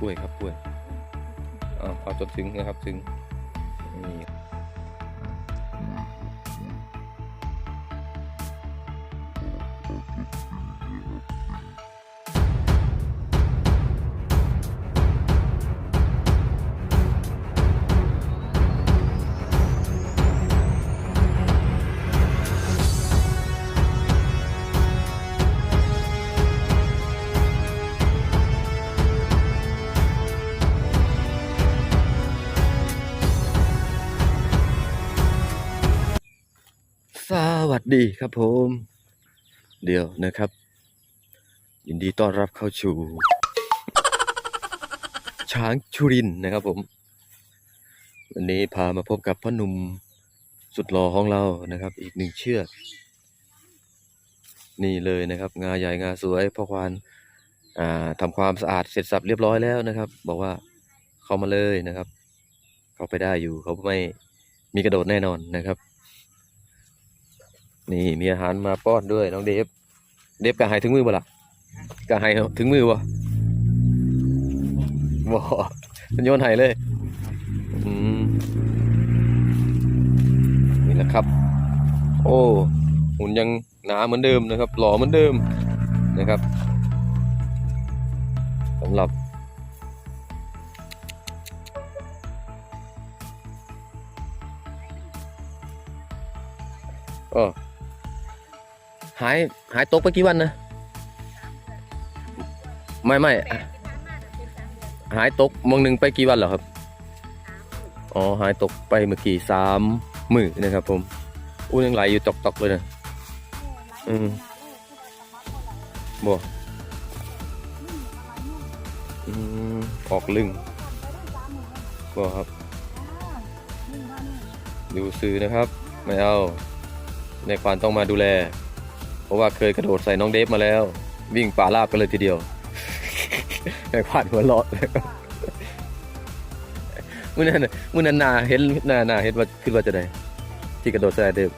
กล้วยครับกล้วยเอาเอาจนถึงนะครับถึงนี่ ดีครับผม เดี๋ยวนะครับ ยินดีต้อนรับเข้าสู่ช้างชุรินนะครับผม วันนี้พามาพบกับพ่อหนุ่มสุดหล่อของเรานะครับ อีกหนึ่งเชือก นี่เลยนะครับ งาใหญ่งาสวยพ่อควานทำความสะอาดเสร็จสับเรียบร้อยแล้วนะครับ บอกว่าเข้ามาเลยนะครับ เข้าไปได้อยู่เขาไม่มีกระโดดแน่นอนนะครับ นี่มีอาหารมาป้อนด้วยน้องเดฟ เดฟกะหายถึงมือบ่ล่ะกะหายถึงมือบ่บ่มันโยนหายเลยอืมนี่แหละครับ โอ้หุ่นยังหนาเหมือนเดิมนะครับ หล่อเหมือนเดิมนะครับสำหรับเออ หายหายตกไปกี่วันนะ ไม่ไม่หายตกมองหนึ่งไปกี่วันเหรอครับ อ๋อหายตกไปเมื่อกี้สามมือนะครับ ผมอู้ยังไหลอยู่ตอกเลยนะอืมบ่อืมออกลึงบ่ครับ ดูซื้อนะครับ ไม่เอา ในควานต้องมาดูแล ราะว่าเคยกระโดดใส่น้องเดฟมาแล้ว วิ่งป่าลาบกันเลยทีเดียวในควานหัวเราะเลยมื่อนั้นมื่อนั้นนาเห็นนานาเห็นว่าคิดว่าจะได้ที่กระโดดใส่เดฟ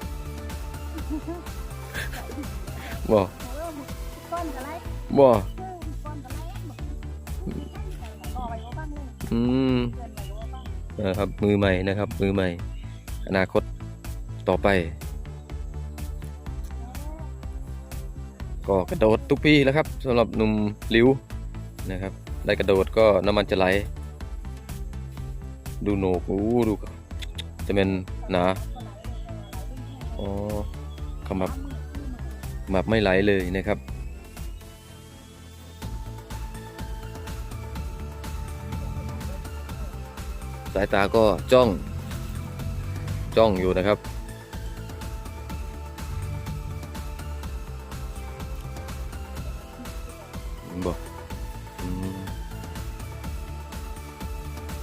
บอกก้อนอะไรบอกก้อนอะไรต่อไปว่าบ้างเลยอืมนะครับมือใหม่นะครับ มือใหม่ อนาคตต่อไป ก็กระโดดทุกปีแล้วครับสำหรับหนุ่มลิ้วนะครับได้กระโดดก็น้ำมันจะไหล ดูโหนกโอ้ดูจะเป็นหนาอ๋อขมับขมับไม่ไหลเลยนะครับสายตาก็จ้อง จ้องอยู่นะครับ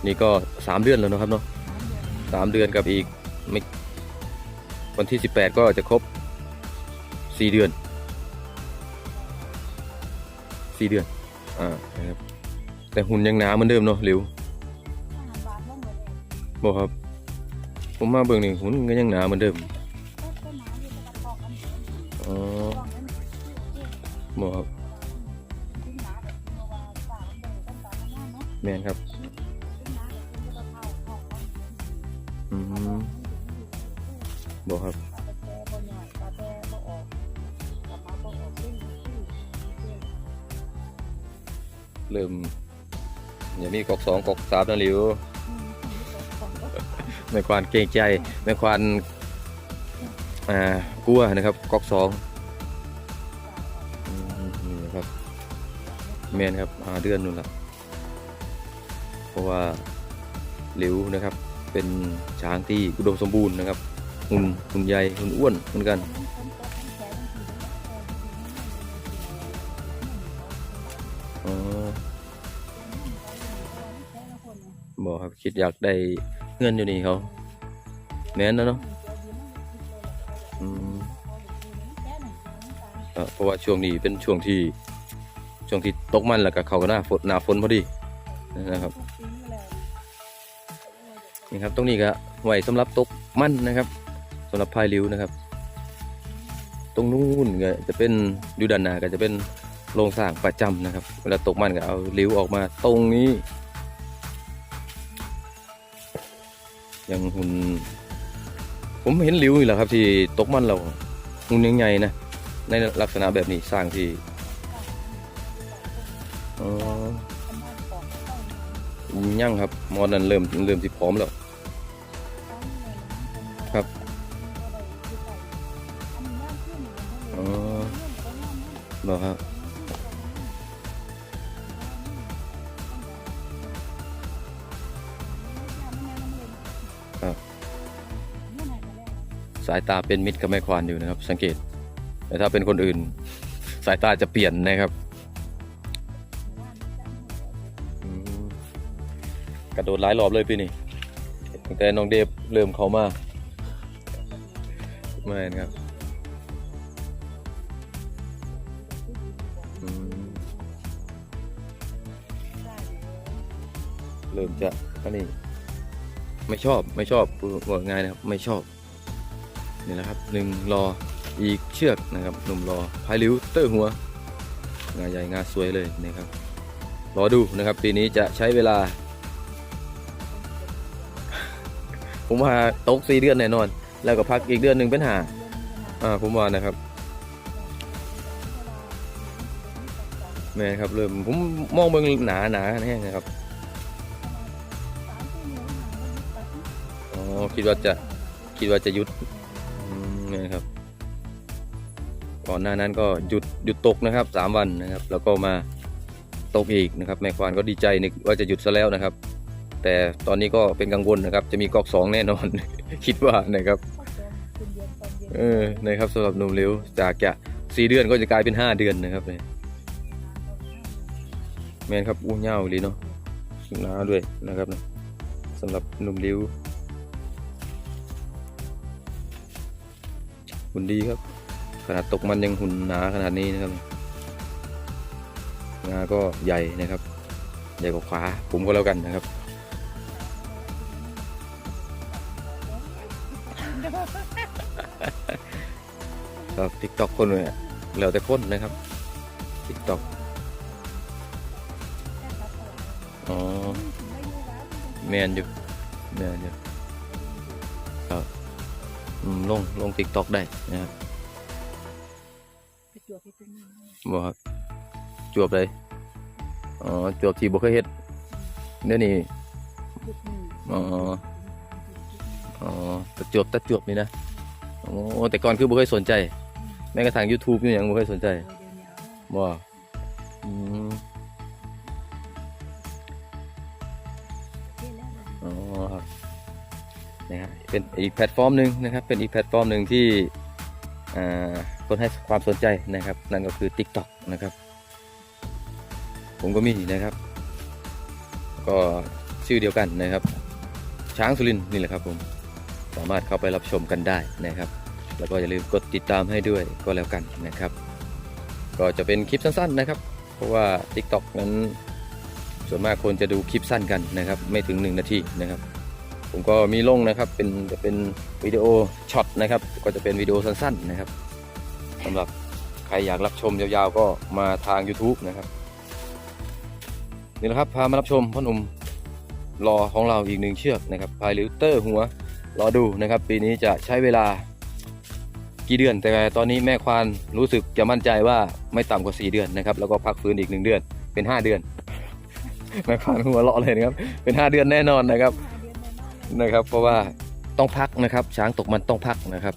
นี่ก็สามเดือนแล้วนะครับเนาะสามเดือนกับอีกไม่วันที่สิบแปดก็จะครบสี่เดือนสี่เดือนอ่านะครับแต่หุ่นยังหนาเหมือนเดิมเนาะหลิวอาหารหวานลงหมดเลยบอกครับ ผมมาเบิ่งนี่หุ่นก็ยังหนาเหมือนเดิมอ๋อบอกครับแบบที่ว่าป่ามันเป็นต้นตาลนั่นเนาะแมนครับ บ่ออกเล่นที่เริ่มอย่ามีกอกสองกอกสามนะหลิวแม่ควานเกรงใจแม่ควานอ่ากลัวนะครับกอกสองอืมนี่นะครับแมนครับหาเดือนนู่นละเพราะว่าหลิวนะครับเป็นช้างที่อุดมสมบูรณ์นะครับ หุ่นหุ่นใหญ่หุ่นอ้วนเหมือนกัน อ๋อบอกครับคิดอยากได้เงินอยู่นี่เขาแม่นนะเนาะอืมเอ่อเพราะว่าช่วงนี้เป็นช่วงที่ช่วงที่ตกมันแล้วก็เขาก็หน้าฝนหน้าฝนพอดีนะครับนี่ครับตรงนี้ก็ไว้สำหรับตกมันนะครับ สำหรับพายริ้วนะครับ ตรงนู้นก็จะเป็นอยู่ด้านหน้าก็จะเป็นโรงสร้างประจำนะครับ เวลาตกมันก็เอาลิ้วออกมาตรงนี้ ยังหุ่นผมเห็นลิ้วนี่แหละครับ ที่ตกมันเราหุ่นยังไงนะในลักษณะแบบนี้สร้างที่อ๋อยังครับมอนั้นเริ่มเริ่มที่พร้อมแล้ว อ๋อบอครับ ครับ สายตาเป็นมิตรกับแม่ควานอยู่นะครับ สังเกต แต่ถ้าเป็นคนอื่น สายตาจะเปลี่ยนนะครับ กระโดดหลายรอบเลยพี่นี่ตั้งแต่น้องเดฟเริ่มเขามาไม่นะครับ ริ่มจะอันนี้ไม่ชอบไม่ชอบพูดง่ายนะครับไม่ชอบนี่แหละครับหนึ่งรออีกเชือกนะครับหนุ่มรอพายริ้วเตอร์หัวงาใหญ่งาสวยเลยนะครับรอดูนะครับปีนี้จะใช้เวลา ผมว่าตกสี่เดือนแน่นอน แล้วก็พักอีกเดือนหนึ่งเป็นหาอ่าผมว่านะครับแม่นครับเริ่มผมมองเบิ่งหนาหนาแห้งนะครับ คิดว่าจะคิดว่าจะหยุดอืมนี่นครับ ก่อนหน้านั้นก็หยุดหยุดตกนะครับสามวันนะครับ แล้วก็มาตกอีกนะครับ แม่ควานก็ดีใจนึกว่าจะหยุดซะแล้วนะครับ แต่ตอนนี้ก็เป็นกังวลนะครับ จะมีก๊อกสองแน่นอน คิดว่านะครับเออนะครับสำหรับหนุ่มเร็วจากจะสี่เดือนก็จะกลายเป็นห้าเดือนนะครับเนี่ยแมนครับอู้เง่าอีหลีเนาะหนาด้วยนะครับนะสำหรับหนุ่มเร็ว หุ่นดีครับ ขนาดตกมันยังหุ่นหนาขนาดนี้นะครับงาก็ใหญ่นะครับ ใหญ่กว่าขวาผมก็แล้วกันนะครับครับทิกตอกคนเนี่ยแล้วแต่คนนะครับทิกตอกอ๋อแมนอยู่แมนอยู่ ลงลงทิกตอกได้นะครับบอกครับจวบเลยอ๋อจวบที่บ่เคยเฮ็ดเดี๋ยวนี้อ๋ออ๋อตะจวบตะจวบนี่นะโอ้แต่ก่อนคือบ่เคยสนใจ แม้กระทั่ง YouTube นี่ยังบ่เคยสนใจบ่ นะฮะเป็นอีกแพลตฟอร์มหนึ่งนะครับ เป็นอีกแพลตฟอร์มหนึ่งที่คนให้ความสนใจนะครับ นั่นก็คือ TikTok นะครับ ผมก็มีนะครับ ก็ชื่อเดียวกันนะครับ ช้างสุรินนี่แหละครับผมสามารถเข้าไปรับชมกันได้นะครับ แล้วก็อย่าลืมกดติดตามให้ด้วยก็แล้วกันนะครับ ก็จะเป็นคลิปสั้นๆนะครับ เพราะว่า TikTok นั้นส่วนมากคนจะดูคลิปสั้นกันนะครับ ไม่ถึง 1 นาทีนะครับ ผมก็มีลงนะครับเป็นจะเป็นวิดีโอช็อตนะครับ ก็จะเป็นวิดีโอสั้นๆนะครับสำหรับใครอยากรับชมยาวๆก็มาทาง YouTube นะครับ นี่แหละครับพามารับชมพ่อหนุ่มรอของเราอีกหนึ่งเชือกนะครับพายลิวเตอร์หัวรอดูนะครับ ปีนี้จะใช้เวลากี่เดือน แต่ตอนนี้แม่ควานรู้สึกจะมั่นใจว่าไม่ต่ำกว่า 4 เดือนนะครับ แล้วก็พักฟื้นอีก1เดือนเป็น 5 เดือนแม่ควานหัวเราะเลยนะครับเป็น 5 เดือนแน่นอนนะครับ นะครับ เพราะว่าต้องพักนะครับ ช้างตกมันต้องพักนะครับ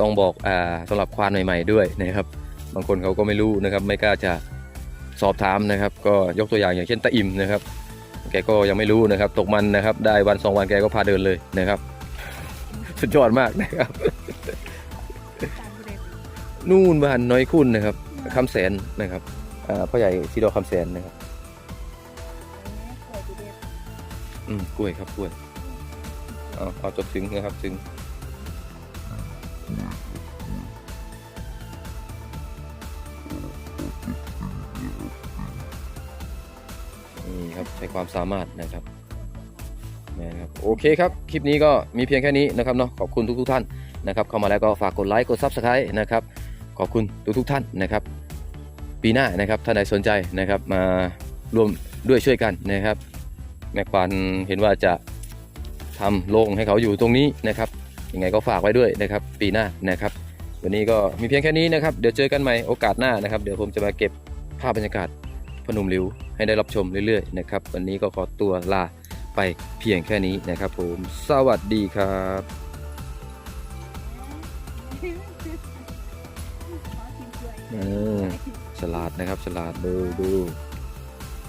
ต้องบอกอ่าสำหรับควานใหม่ ๆด้วยนะครับ บางคนเขาก็ไม่รู้นะครับ ไม่กล้าจะสอบถามนะครับ ก็ยกตัวอย่างอย่างเช่นตาอิ่มนะครับ แกก็ยังไม่รู้นะครับ ตกมันนะครับ ได้วันสองวันแกก็พาเดินเลยนะครับ สุดยอดมากนะครับนู่นบ้านน้อยคุณนะครับคำแสนนะครับอ่าพ่อใหญ่ซีโดคำแสนนะครับ อืมกล้วยครับกล้วย เอาเอาจดถึงนะครับถึงนี่ครับใช้ความสามารถนะครับนะครับโอเคครับ คลิปนี้ก็มีเพียงแค่นี้นะครับเนาะขอบคุณทุกทุกๆท่านนะครับ เข้ามาแล้วก็ฝากกดไลค์กด Subscribe นะครับขอบคุณทุกทุกๆท่านนะครับ ปีหน้านะครับถ้าใดสนใจนะครับมาร่วมด้วยช่วยกันนะครับแม่ควานเห็นว่าจะ ทำโรงให้เขาอยู่ตรงนี้นะครับยังไงก็ฝากไว้ด้วยนะครับ ปีหน้านะครับ วันนี้ก็มีเพียงแค่นี้นะครับ เดี๋ยวเจอกันใหม่โอกาสหน้านะครับ เดี๋ยวผมจะมาเก็บภาพบรรยากาศพนมริ้วให้ได้รับชมเรื่อยๆนะครับ วันนี้ก็ขอตัวลาไปเพียงแค่นี้นะครับผม สวัสดีครับเออฉลาดนะครับฉลาดดูดู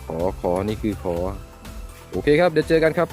ขอขอนี่คือขอ โอเคครับ เดี๋ยวเจอกันครับ